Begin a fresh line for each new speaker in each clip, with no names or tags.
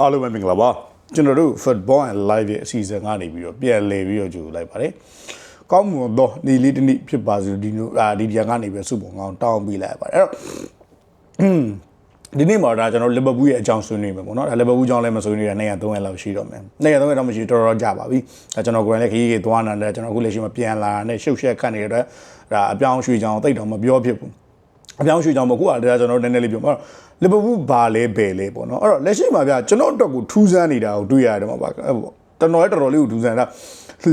အားလုံးပဲမင်္ဂလာပါကျွန်တော်တို့ football and live ရဲ့အစီအစဉ်ကနေပြီးတော့ပြန်လည်ပြီးတော့ကြိုလိုက်ပါတယ်ကောင်းမွန်သောနေ့လေးတစ်နေ့ဖြစ်ပါစေဒီလိုအာဒီဒီကနေပြီးစုပုံကောင်းတောင်းပေးလိုက်ပါတယ်အဲ့တော့ဒီနေ့မှာဒါကျွန်တော်လီဗာပူးရဲ့အကြောင်းဆွေးနွေးမယ်ပေါ့နော်ဒါလီဗာပူးအကြောင်းလည်းမဆွေးနွေးရနိုင်ရ3ရက်လောက်ရှိတော့မယ်နိုင်ရ3ရက်တော့မရှိတော်တော်ကြာပါပြီဒါကျွန်တော်ကိုယ်လည်းခရီးကြီးသွားနေတယ်ကျွန်တော်အခုလက်ရှိမှာပြန်လာတဲ့ရှုပ်ရှက်ခတ်နေတဲ့အတွက်ဒါအပြောင်းရွှေ့ကြောင်းတိတ်တော့မပြောဖြစ်ဘူးအပြောင်းရွှေ့ကြောင်းမဟုတ်ဘူးကဒါကျွန်တော်နည်းနည်းလေးပြောမှာ လီဗာပူးဘာလဲဘယ်လဲပေါ့နော်အဲ့တော့လက်ရှိမှာဗျကျွန်တော်အတွက်ကိုထူးဆန်းနေတာကိုတွေ့ရတယ်မှာပါအဲ့ပေါ့တော်တော်လေးတော်တော်လေးကိုထူးဆန်းတာ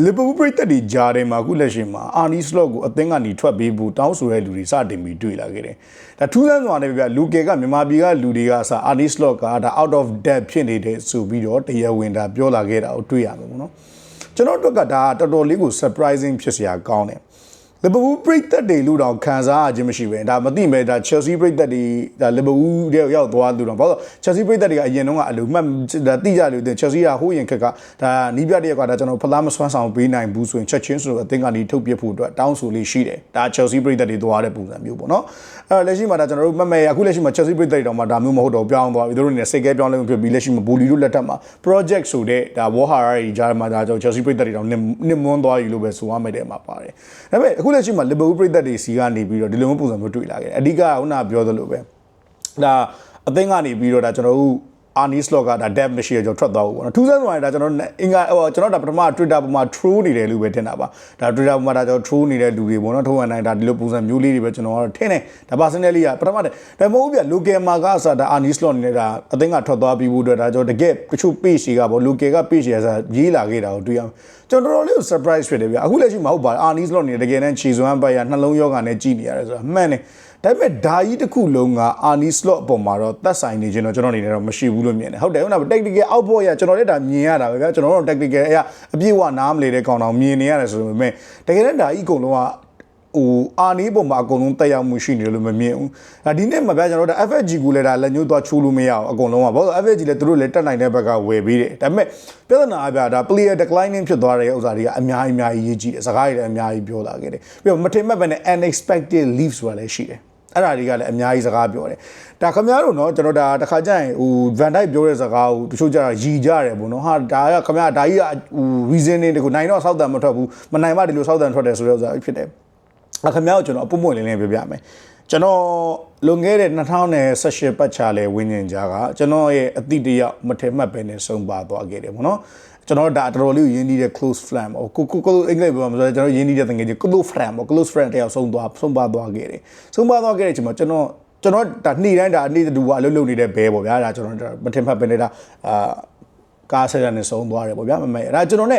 လီဗာပူးပရိသတ်တွေကြားထဲမှာအခုလက်ရှိမှာအာနီစလော့ကိုအသင်းကနေထွက်ပေးဖို့တောင်းဆိုတဲ့လူတွေစတင်ပြီးတွေ့လာခဲ့တယ်။ဒါထူးဆန်းစွာနဲ့ပြလူကယ်ကမြန်မာပြည်ကလူတွေကစအာနီစလော့ကဒါ out of depth ဖြစ်နေတဲ့ဆိုပြီးတော့တရားဝင်တာပြောလာခဲ့တာကိုတွေ့ရမှာပေါ့နော်။ကျွန်တော်တို့ကဒါတော်တော်လေးကို surprising ဖြစ်စရာကောင်းတယ်။ လီဗာပူးပရိသတ်တွေလို့တော့ခံစားရခြင်းမရှိပဲဒါမသိမဲ့ဒါ Chelsea ပရိသတ်တွေဒါလီဗာပူးတဲ့ရောက်သွားလို့တော့ဘာလို့ Chelsea ပရိသတ်တွေကအရင်တုန်းကအလိုမှတ်ဒါတိကြလို့တဲ့ Chelsea ကဟိုးရင်ခက်ကဒါနီးပြတဲ့ကဒါကျွန်တော်ဖလားမဆွမ်းဆောင်ပေးနိုင်ဘူးဆိုရင်ချက်ချင်းဆိုတော့အသင်းကနေထုတ်ပြဖို့အတွက်တောင်းဆိုလေးရှိတယ်ဒါ Chelsea ပရိသတ်တွေသွားတဲ့ပုံစံမျိုးပေါ့နော်အဲ့လက်ရှိမှာဒါကျွန်တော်တို့မမဲ့အခုလက်ရှိမှာ Chelsea ပရိသတ်တွေတော့မှဒါမျိုးမဟုတ်တော့ပြောင်းသွားပြီသူတို့နေစိတ်ကဲပြောင်းလဲဖြစ်ပြီးလက်ရှိမှာဘူလီတို့လက်ထက်မှာ project ဆိုတဲ့ဒါ Warhara တွေကြားမှာဒါကျွန်တော် Chelsea ပရိသတ်တွေတော့နစ်မွန်းသွားပြီလို့ပဲဆိုရမယ်တဲ့မှာပါတယ်ဒါပေမဲ့အခုလက်ရှိမှာ Liverpool ပရိသတ်တွေစီကနေပြီးတော့ဒီလိုမျိုးပုံစံမျိုးတွေ့လာခဲ့တယ်အဓိကခုနပြောသလိုပဲဒါအသင်းကနေပြီးတော့ဒါကျွန်တော်တို့ အာနီစလော့ကဒါ depth မရှိရကျွန်တော်ထွက်သွားဘူးပေါ့နော်ထူးဆန်းဆိုတာဒါကျွန်တော်အင်္ဂါဟိုကျွန်တော်ဒါပထမ Twitter ပေါ်မှာ troll နေတယ်လို့ပဲထင်တာပါဒါ Twitter ပေါ်မှာဒါကျွန်တော် troll နေတဲ့လူတွေပေါ့နော်ထုံးဝနိုင်ဒါဒီလိုပုံစံမျိုးလေးတွေပဲကျွန်တော်ကတော့ထင်တယ်ဒါ personally ကပထမတည်းဒါမဟုတ်ဘူးပြ local မှာကအစားဒါအာနီစလော့နေတာအသင်းကထွက်သွားပြီးဖို့အတွက်ဒါကျွန်တော်တကယ်တချို့ page တွေကပေါ့ local က page တွေကစားရေးလာခဲ့တာကိုတွေ့ရကျွန်တော်တော်တော်လေးကို surprise ဖြစ်တယ်ဗျအခုလက်ရှိမဟုတ်ပါအာနီစလော့နေတကယ်တမ်းခြေစွမ်းပိုက်ရနှလုံးယောဂနဲ့ကြည်နေရတယ်ဆိုတာမှန်တယ် ဒါပေမဲ့ဒါကြီးတစ်ခုလုံးကအာနီစလော့အပေါ်မှာတော့သက်ဆိုင်နေခြင်းတော့ကျွန်တော်အနေနဲ့တော့မရှိဘူးလို့မြင်တယ်ဟုတ်တယ်ဟုတ်လား technical output ရကျွန်တော်လည်းဒါမြင်ရတာပဲဗျာကျွန်တော်တို့ technical အရာအပြည့်အဝနားမလဲတဲ့ကောင်တော်မြင်နေရတယ်ဆိုပေမဲ့တကယ်လည်းဒါကြီးအကုန်လုံးကဟိုအာနီးပုံမှာအကုန်လုံးတက်ရောက်မှုရှိနေတယ်လို့မမြင်ဘူး။ဒါဒီနေ့မှာဗျာကျွန်တော်တို့ FFG ကိုလည်းဒါလက်ညှိုးသွားချိုးလို့မရအောင်အကုန်လုံးကဘာလို့ FFG လည်းသူတို့လည်းတက်နိုင်တဲ့ဘက်ကဝယ်ပြီးတယ်။ဒါပေမဲ့ပြဿနာကဗျာဒါ player declining ဖြစ်သွားတဲ့ဥစ္စာတွေကအများကြီးအများကြီးရေးကြည့်တယ်။စကားတွေလည်းအများကြီးပြောလာခဲ့တယ်။ပြီးတော့မထင်မှတ်ပဲနဲ့ unexpected leaves ဆိုတာလည်းရှိတယ်။ အဲ့ဒါတွေကလည်းအများကြီးစကားပြောတယ်ဒါခမရတို့နော်ကျွန်တော်ဒါတစ်ခါကျရင်ဟို Van Dijk ပြောတဲ့စကားကိုတချို့ကြတာရီကြတယ်ပေါ့နော်ဟာဒါကခမရဒါကြီးကဟို reason တွေတကူနိုင်တော့ဆောက်တန်မထွက်ဘူးမနိုင်မှဒီလိုဆောက်တန်ထွက်တယ်ဆိုတဲ့ဥစ္စာဖြစ်တယ်အခမရကိုကျွန်တော်အပွင့်ပွင့်လင်းလင်းပြောပြမယ်ကျွန်တော်လွန်ခဲ့တဲ့2018ပတ်ချာလဲဝင်းညင်ကြားကကျွန်တော်ရဲ့အတိတ်တရမထင်မှတ်ပဲနဲ့ဆုံးပါသွားခဲ့တယ်ပေါ့နော် ကျွန်တော်ဒါတော်တော်လေးရင်းနှီးတဲ့ close friend ပေါ့ကိုကိုကိုအင်္ဂလိပ်ပြောမှာဆိုတော့ကျွန်တော်ရင်းနှီးတဲ့တကယ်ကြီး close friend ပေါ့ close friend တယောက်ဆုံးသွားဆုံးပါသွားခဲ့တယ်ဆုံးပါသွားခဲ့တဲ့အချိန်မှာကျွန်တော်ကျွန်တော်ဒါနေ့တိုင်းဒါနေ့တူကအလုပ်လုပ်နေတဲ့ဘဲပေါ့ဗျာဒါကျွန်တော်မထင်မှတ်ပဲနေတာအာကားဆက်ရနေဆုံးသွားတယ်ပေါ့ဗျာမမေဒါကျွန်တော် ਨੇ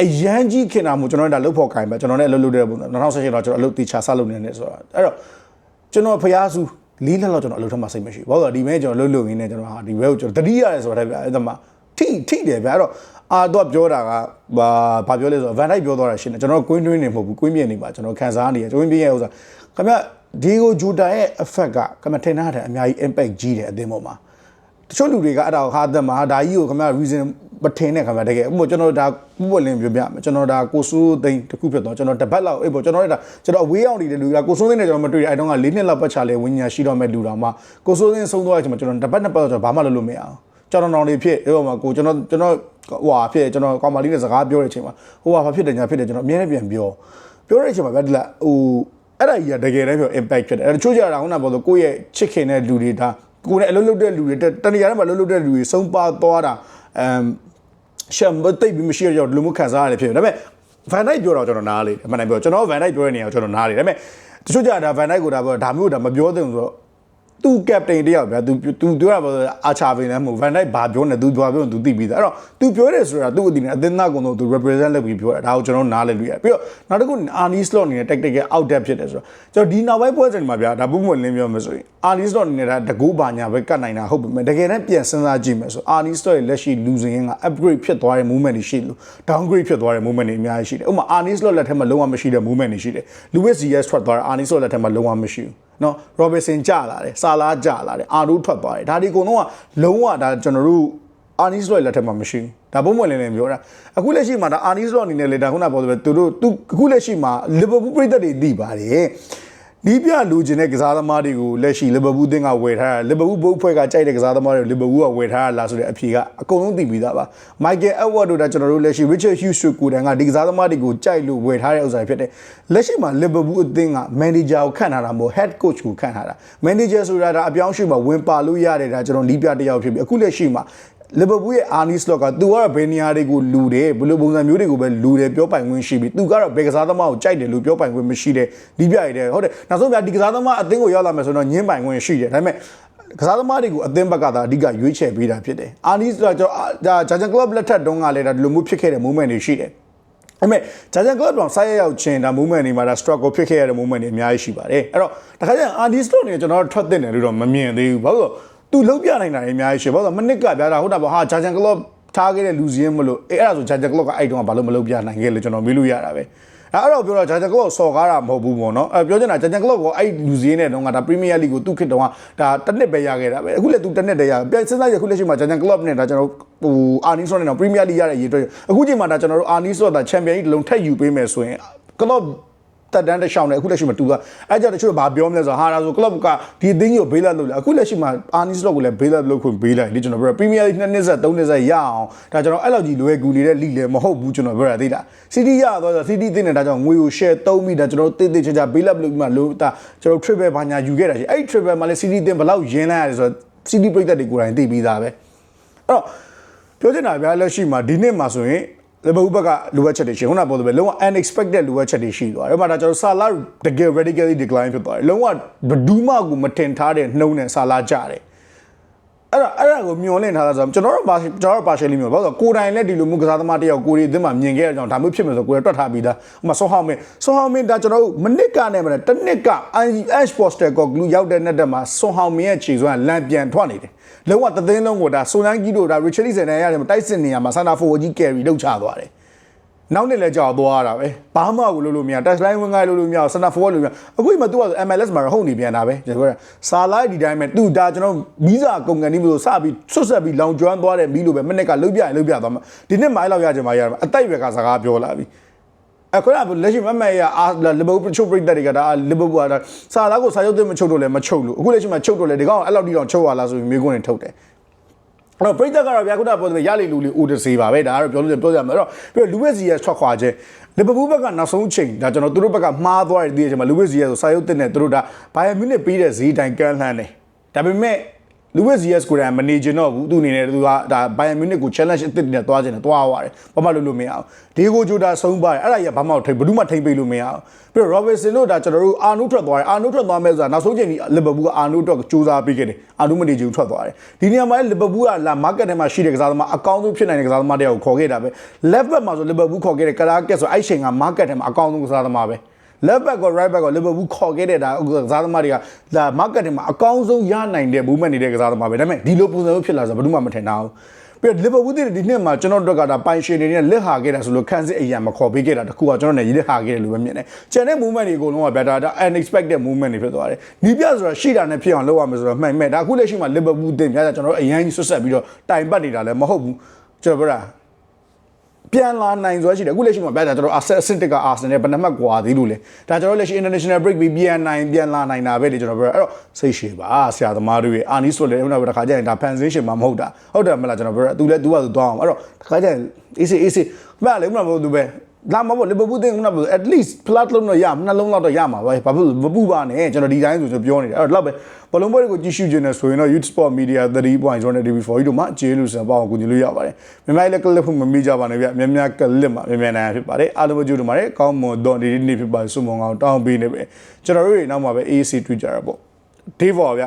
အရန်ကြီးခင်တာမို့ကျွန်တော်ဒါလုတ်ဖို့ခိုင်းပဲကျွန်တော် ਨੇ အလုပ်လုပ်တဲ့ပုံ2016တော့ကျွန်တော်အလုပ်တေချာဆက်လုပ်နေတယ်ဆိုတော့အဲ့တော့ကျွန်တော်ဖျားစုလေးလက်လောက်ကျွန်တော်အလုပ်ထမ်းမှစိတ်မရှိဘူးဘာလို့လဲဒီမဲကျွန်တော်လှုပ်လှုပ်ရင်းနဲ့ကျွန်တော်ဟာဒီဘဲကိုကျွန်တော်တတိရတယ်ဆိုတာဗျအဲ့ဒါမှထိထိတယ်ဗျအဲ့တော့ အာတော့ပြောတာကဘာဘာပြောလဲဆိုတော့ Van Dijk ပြောသွားတာရှင်းတယ်ကျွန်တော်ကွင်းတွင်းနေမဟုတ်ဘူးကွင်းပြင်းနေပါကျွန်တော်ခံစားနေရကွင်းပြင်းရဲ့ဥစ္စာခင်ဗျဒီကိုဂျူတာရဲ့ effect ကခင်ဗျထင်ထားတဲ့အများကြီး impact ကြီးတယ်အသင်းပေါ်မှာတချို့လူတွေကအဲ့ဒါကိုဟာသက်မှာဒါကြီးကိုခင်ဗျ reason မထင်နဲ့ခင်ဗျတကယ်ဥပမာကျွန်တော်ဒါဥပလင်းပြောပြမယ်ကျွန်တော်ဒါကိုစိုးသိန်းတစ်ခုဖြစ်တော့ကျွန်တော်တပတ်လောက်အေးပေါ့ကျွန်တော်လည်းဒါကျွန်တော်အဝေးအောင်နေတဲ့လူကကိုစိုးသိန်းနဲ့ကျွန်တော်မတွေ့ရအဲ့တော့က၄နှစ်လောက်ပတ်ချလေဝิญညာရှိတော့မဲ့လူတော်မှာကိုစိုးသိန်းဆုံးသွားတဲ့အချိန်မှာကျွန်တော်တပတ်နှစ်ပတ်တော့ကျွန်တော်ဘာမှလုပ်လို့မရအောင်ကျွန်တော်တော်တွေဖြစ်အဲ့ပေါ်မှာကိုကျွန်တော်ကျွန်တော် ဟိုဟာဖြစ်ကျွန်တော်ကောင်မလေးနဲ့စကားပြောတဲ့အချိန်မှာဟိုဟာဘာဖြစ်တယ်ညာဖြစ်တယ်ကျွန်တော်အမြဲတမ်းပြန်ပြောပြောတဲ့အချိန်မှာဗျာဒီလားဟိုအဲ့ဒါကြီးကတကယ်တမ်းပြော impact ဖြစ်တယ်အဲ့တချို့ကြတာခုနကပြောလို့ကိုယ့်ရဲ့ချစ်ခင်တဲ့လူတွေဒါကိုယ်နဲ့အလုပ်လုပ်တဲ့လူတွေတဏှာထဲမှာအလုပ်လုပ်တဲ့လူတွေဆုံးပါသွားတာအမ်ရှမ်ဘတ်တိတ်ပြီးမရှိတော့လူမှုခံစားရတယ်ဖြစ်တယ်ဒါပေမဲ့ Van Dijk ပြောတော့ကျွန်တော်နားလေအမှန်တမ်းပြောကျွန်တော် Van Dijk ပြောတဲ့နေရာကိုကျွန်တော်နားလေဒါပေမဲ့တချို့ကြတာ Van Dijk ကိုဒါပြောဒါမျိုးဒါမပြောသင့်ဘူးဆိုတော့ သူ့ကပတိန်တယောက်ဗျာသူသူပြောတာပေါ့အာချာဗင်လည်းမဟုတ်ဗန်ဒိုက်ဘာပြောနေသူဘာပြောနေသူသိပြီးသားအဲ့တော့သူပြောတယ်ဆိုတာသူ့အတီနဲ့အသင်းသားကုံတော့သူ represent လုပ်ပြီးပြောတာဒါကိုကျွန်တော်နားလည်လို့ရပြီးတော့နောက်တစ်ခုအာနီစလော့အနေနဲ့ tactic ရဲ့ out depth ဖြစ်တယ်ဆိုတော့ကျွန်တော်ဒီနောက်ပိုင်းပွဲစဉ်မှာဗျာဒါပုံမှန်လင်းပြောမယ်ဆိုရင်အာနီစလော့အနေနဲ့ဒါတကူပါညာပဲကတ်နိုင်တာဟုတ်ပြီမဲ့တကယ်တမ်းပြန်စဉ်းစားကြည့်မယ်ဆိုအာနီစလော့ရဲ့လက်ရှိလူစင်ရင်းက upgrade ဖြစ်သွားတဲ့ movement တွေရှိလို့ downgrade ဖြစ်သွားတဲ့ movement တွေအများကြီးရှိတယ်ဥပမာအာနီစလော့လက်ထက်မှာလုံးဝမရှိတဲ့ movement တွေရှိတယ် Louis Diaz ထွက်သွားတာအာနီစလော့လက်ထက်မှာလုံးဝမရှိဘူး နော် Robertson ကျလာတယ်ဆာလာကျလာတယ်အာဒိုထွက်သွားတယ်ဒါဒီအကုန်လုံးကလုံးဝဒါကျွန်တော်တို့အာနီစလော့လက်ထက်မှာမရှိဘူးဒါပုံမှန်လင်းလင်းပြောတာအခုလက်ရှိမှာဒါအာနီစလော့အနေနဲ့လေဒါခုနပြောသလိုသူတို့သူအခုလက်ရှိမှာလီဗာပူးပြည်သက်တွေသိပါတယ် နီးပြလူကျင်တဲ့ကစားသမားတွေကိုလက်ရှိလီဗာပူးအသင်းကဝယ်ထားတာလီဗာပူးဘုတ်ဖွဲ့ကကြိုက်တဲ့ကစားသမားတွေကိုလီဗာပူးကဝယ်ထားတာလားဆိုတဲ့အဖြေကအကုန်လုံးသိပြီးသားပါမိုက်ကယ်အက်ဝတ်တို့ဒါကျွန်တော်တို့လက်ရှိ Richard Hughes တို့ကိုယ်တိုင်ကဒီကစားသမားတွေကိုကြိုက်လို့ဝယ်ထားတဲ့ဥစ္စာတွေဖြစ်တယ်လက်ရှိမှာလီဗာပူးအသင်းကမန်နေဂျာကိုခန့်ထားတာမဟုတ် head coach ကိုခန့်ထားတာမန်နေဂျာဆိုတာဒါအပြောင်းအရွှေ့မှာဝင်ပါလို့ရတယ်ဒါကျွန်တော်နီးပြတစ်ယောက်ဖြစ်ပြီအခုလက်ရှိမှာ လီဗာပူးရဲ့အာနီစလော့ကသူကတော့ဘယ်နေရာတွေကိုလူတယ်ဘယ်လိုပုံစံမျိုးတွေကိုပဲလူတယ်ပြောပိုင်ခွင့်ရှိပြီသူကတော့ဘယ်ကစားသမားကိုကြိုက်တယ်လို့ပြောပိုင်ခွင့်မရှိတဲ့ဒီပြရတဲ့ဟုတ်တယ်နောက်ဆုံးပြဒီကစားသမားအသင်းကိုရောက်လာမယ်ဆိုတော့ညင်းပိုင်ခွင့်ရှိတယ်ဒါပေမဲ့ကစားသမားတွေကိုအသင်းဘက်ကသာအဓိကရွေးချယ်ပေးတာဖြစ်တယ်အာနီစလော့ကျွန်တော်ဒါဂျာဂျန်ကလပ်လက်ထက်တုန်းကလည်းဒါဒီလိုမျိုးဖြစ်ခဲ့တဲ့ moment တွေရှိတယ်အဲ့မဲ့ဂျာဂျန်ကလပ်တော့ဆိုက်ရရောက်ချင်းဒါ movement တွေမှာဒါ struggle ဖြစ်ခဲ့ရတဲ့ movement တွေအများကြီးရှိပါတယ်အဲ့တော့တခါကျရင်အာဒီစတော့နေကျွန်တော်ထွက်တဲ့တယ်လို့တော့မမြင်သေးဘူးဘာလို့လဲ သူလုံးပြနိုင်တာတွေအများကြီးရှိဘာလို့လဲမနစ်ကပြတာဟုတ်တာပေါ့ဟာဂျာဂျန်ကလပ်ထားခဲ့တဲ့လူစင်းမလို့အဲ့အဲ့ဒါဆိုဂျာဂျန်ကလပ်ကအဲ့တုန်းကဘာလို့မလုပ်ပြနိုင်ခဲ့လဲကျွန်တော်မေးလို့ရတာပဲအဲ့တော့ပြောတော့ဂျာဂျန်ကလော့စော်ကားတာမဟုတ်ဘူးပေါ့နော်အဲပြောချင်တာဂျာဂျန်ကလော့ကိုအဲ့လူစည်းနဲ့တုန်းကဒါပရီးမီးယားလိကိုသူ့ခေတ်တုန်းကဒါတစ်နှစ်ပဲရခဲ့တာပဲအခုလည်းသူတစ်နှစ်တည်းရပြန်စဉ်းစားရအခုလက်ရှိမှာဂျာဂျန်ကလော့နဲ့ဒါကျွန်တော်ဟိုအာနီဆော့နဲ့တော့ပရီးမီးယားလိရတဲ့ရေတွက်အခုချိန်မှာဒါကျွန်တော်တို့အာနီဆော့ဒါချန်ပီယံကြီးတစ်လုံးထက်ယူပေးမယ်ဆိုရင်ကလော့ တက်တန်းတစ်ရှောင်းနဲ့အခုလက်ရှိမှာတူတာအဲကြတချို့ဘာပြောမလဲဆိုဟာဒါဆို club ကဒီအသင်းကြီးကိုဘေးလက်လုပ်လာအခုလက်ရှိမှာအာနီစလော့ကိုလည်းဘေးလက်လုပ်ခွင့်ပေးလိုက်လေကျွန်တော်ပြောပရီးမီးယားလိနှစ်နှစ်ဆက်သုံးနှစ်ဆက်ရအောင်ဒါကျွန်တော်အဲ့လောက်ကြီးလွယ်ကူနေတဲ့လိလည်းမဟုတ်ဘူးကျွန်တော်ပြောတာသိလားစီတီရတော့စီတီသိနေတာကြောင့်ငွေကို share သုံးပြီးဒါကျွန်တော်တိတိကျကျဘေးလက်လုပ်ပြီးမှလို့ဒါကျွန်တော် triple ဘာညာယူခဲ့တာရှိအဲ့ triple မှာလည်းစီတီတင်ဘယ်လောက်ရင်းလိုက်ရတယ်ဆိုတော့စီတီပြိသက်တွေကိုယ်တိုင်သိပြီးသားပဲအဲ့တော့ပြောချင်တာဗျာလက်ရှိမှာဒီနှစ်မှာဆိုရင် လဘဥဘက်ကလိုအပ်ချက်တွေရှိခုနကပြောသလိုလုံးဝ unexpected လိုအပ်ချက်တွေရှိသွားတယ်။အဲ့မှာဒါကျွန်တော်ဆာလာတကယ် radically decline ဖြစ်သွားတယ်။လုံးဝဘဒူးမကိုမတင်ထားတဲ့နှုံးနဲ့ဆာလာကြတယ်။ အဲ့ဒါအဲ့ဒါကိုမျောလင့်ထားတာဆိုတော့ကျွန်တော်တို့ပါကျွန်တော်တို့ partially မျောဘာလို့ကိုယ်တိုင်လည်းဒီလိုမျိုးကစားသမားတယောက်ကိုယ်ရီအသင်းမှာမြင်ခဲ့တဲ့အကြောင်းဒါမျိုးဖြစ်မယ်ဆိုကိုယ်ရတွက်ထားပြီးသား။ဥပမာဆောဟောင်းမင်းဆောဟောင်းမင်းဒါကျွန်တော်တို့မနစ်ကနဲ့မနဲ့တစ်နှစ်က Ash Poster ကိုဂလူရောက်တဲ့နေ့တက်မှာဆောဟောင်းမင်းရဲ့ခြေစွမ်းလမ်းပြန်ထွက်နေတယ်။လုံးဝသသိန်းလုံးကိုဒါဆိုနန်းကြီးတို့ဒါ Richard Lee စင်နဲ့ရတယ်တိုက်စစ်နေရမှာ Santa Forward ကြီး carry လုပ်ချသွားတယ်။ နောက်နေ့လဲကြောက်သွားတာပဲဘာမှကိုလို့လို့မရ touch line ဝင်ငိုင်းလို့လို့မရစနတ် forward လို့မရအခုမှ तू က MLS မှာဟုတ်နေပြန်တာပဲကျွန်တော်ကစာလိုက်ဒီတိုင်းပဲ तू ဒါကျွန်တော်မီးစာကုန်ကန်ဒီမျိုးစပြီးဆွတ်ဆက်ပြီးလောင်ကျွမ်းသွားတယ်မီးလိုပဲမနစ်ကလုတ်ပြရင်လုတ်ပြသွားမှာဒီနှစ်မိုင်းလောက်ရကြမှာရမှာအတိုက်ရွယ်ကစကားပြောလာပြီအခုနကလက်ရှိမမရအာလီဗာပူးချုပ်ပရိသတ်တွေကဒါလီဗာပူးကဒါစာလာကိုစာရုပ်သိမချုပ်တော့လဲမချုပ်လို့အခုလက်ရှိမှာချုပ်တော့လဲဒီကောင်အဲ့လောက်တိတောင်ချုပ်ရလားဆိုပြီးမိကုန်းနေထုတ်တယ်အဲ့ တော့ပရိသတ်ကတော့ဗျာခုနကပြောတယ်ရလိလူလေးအိုတစေးပါပဲဒါကတော့ပြောလို့ပြောကြမှာအဲ့တော့ပြီးတော့လူဝက်စီရဲ့ထွက်ခွာခြင်းလီဗာပူးဘက်ကနောက်ဆုံးချိန်ဒါကျွန်တော်တို့ဘက်ကမှားသွားတဲ့ဒီအချိန်မှာလူဝက်စီရဲ့ဆိုစာရုပ်တင်တဲ့တို့ဒါဘိုင်ယန်မြူနစ်ပေးတဲ့ဈေးတိုင်းကမ်းလှမ်းတယ်ဒါပေမဲ့ လူဝက်စီယက်ကိုယ်တိုင်မနေချင်တော့ဘူးသူအနေနဲ့သူကဒါဘိုင်ယန်မြူနစ်ကို challenge အသစ်နဲ့တွားချင်တယ်တွားသွားတယ်ဘာမှလုပ်လို့မရအောင်ဒီကိုဂျိုတာဆုံးပါတယ်အဲ့ဒါကြီးကဘာမှထိဘယ်သူမှထိမ့်ပေးလို့မရအောင်ပြီးတော့ Robertson တို့ဒါကျွန်တော်တို့အာနုထွက်သွားတယ်အာနုထွက်သွားမဲ့ဆိုတာနောက်ဆုံးချိန်ဒီလီဗာပူးကအာနုအတွက်စူးစမ်းပေးခဲ့တယ်အာနုမနေချင်ထွက်သွားတယ်ဒီနေရာမှာလီဗာပူးကလာ market ထဲမှာရှိတဲ့ကစားသမားအကောင်းဆုံးဖြစ်နိုင်တဲ့ကစားသမားတယောက်ကိုခေါ်ခဲ့တာပဲ left back မှာဆိုလီဗာပူးခေါ်ခဲ့တဲ့ကရာကက်ဆိုအဲ့ချိန်က market ထဲမှာအကောင်းဆုံးကစားသမားပဲ left back ကို right back ကို Liverpool ခေါ်ခဲ့တဲ့ဒါကစားသမားတွေကဒါ market ထဲမှာအကောင်းဆုံးရနိုင်တဲ့ movement နေတဲ့ကစားသမားပဲဒါပေမဲ့ဒီလိုပုံစံမျိုးဖြစ်လာဆိုဘယ်သူမှမထင်တာဘူးပြီးတော့ Liverpool တွေဒီနှစ်မှာကျွန်တော်တို့ကဒါပိုင်ရှင်တွေနဲ့လက်ဟာခဲ့တာဆိုလို့ခန်းစစ်အရာမခေါ်ပေးခဲ့တာတခုကကျွန်တော်နဲ့ရလက်ဟာခဲ့တယ်လို့ပဲမြင်တယ်။ကျန်တဲ့ movement တွေအကုန်လုံးကဗျာဒါ unexpected movement တွေဖြစ်သွားတယ်။ဒီပြဆိုတာရှိတာနဲ့ဖြစ်အောင်လုပ်ရမယ်ဆိုတော့မှန်မဲ့ဒါအခုလက်ရှိမှာ Liverpool တင်ပြတာကျွန်တော်တို့အရင်ကြီးဆွတ်ဆက်ပြီးတော့တိုင်ပတ်နေတာလည်းမဟုတ်ဘူး။ကျွန်တော်ပြောတာ ပြန်လာနိုင်စွာရှိတယ်အခုလက်ရှိမှာပြတာကျွန်တော်အာဆအဆင့်တက်ကအာဆင်နဲ့ဘယ်နှမှတ်กว่าသေးလို့လဲဒါကျွန်တော်လက်ရှိ international break ပြီးပြန်နိုင်ပြန်လာနိုင်တာပဲလေကျွန်တော်ပြောအဲ့တော့စိတ်ရှည်ပါဆရာသမားတွေအာနီဆိုလည်းခုနကတခါကျရင်ဒါဖန်ဆင်းရှင်မှာမဟုတ်တာဟုတ်တယ်မလားကျွန်တော်ပြောသူလည်းသူကသူသွားအောင်အဲ့တော့တခါကျရင် easy easy မလေခုနကပြောသူပဲ လာမဘောလီဗာပူးတင်ခုနကပြော at least flat လုံးတော့ရနှလုံးလောက်တော့ရမှာပဲဘာဖြစ်လို့မပူပါနဲ့ကျွန်တော်ဒီတိုင်းဆိုကျွန်တော်ပြောနေတယ်အဲ့တော့လောက်ပဲဘလုံးပွဲတွေကိုကြည့်ရှုခြင်းနဲ့ဆိုရင်တော့ Youth Sport Media 3.0နဲ့ TV4 တို့မှာကျေးလူစံပေါအောင်ကူညီလို့ရပါတယ်မြန်မာလည်းကလစ်ဖို့မမိကြပါနဲ့ဗျအများများကလစ်မှာမြန်မြန်နိုင်ဖြစ်ပါတယ်အားလုံးကြိုးတို့မှာလည်းကောင်းမွန်တော့ဒီနေ့ဖြစ်ပါစုံမအောင်တောင်းပေးနေပဲကျွန်တော်တို့တွေနောက်မှာပဲ AC တွေ့ကြရပေါ့ Dave ဗျ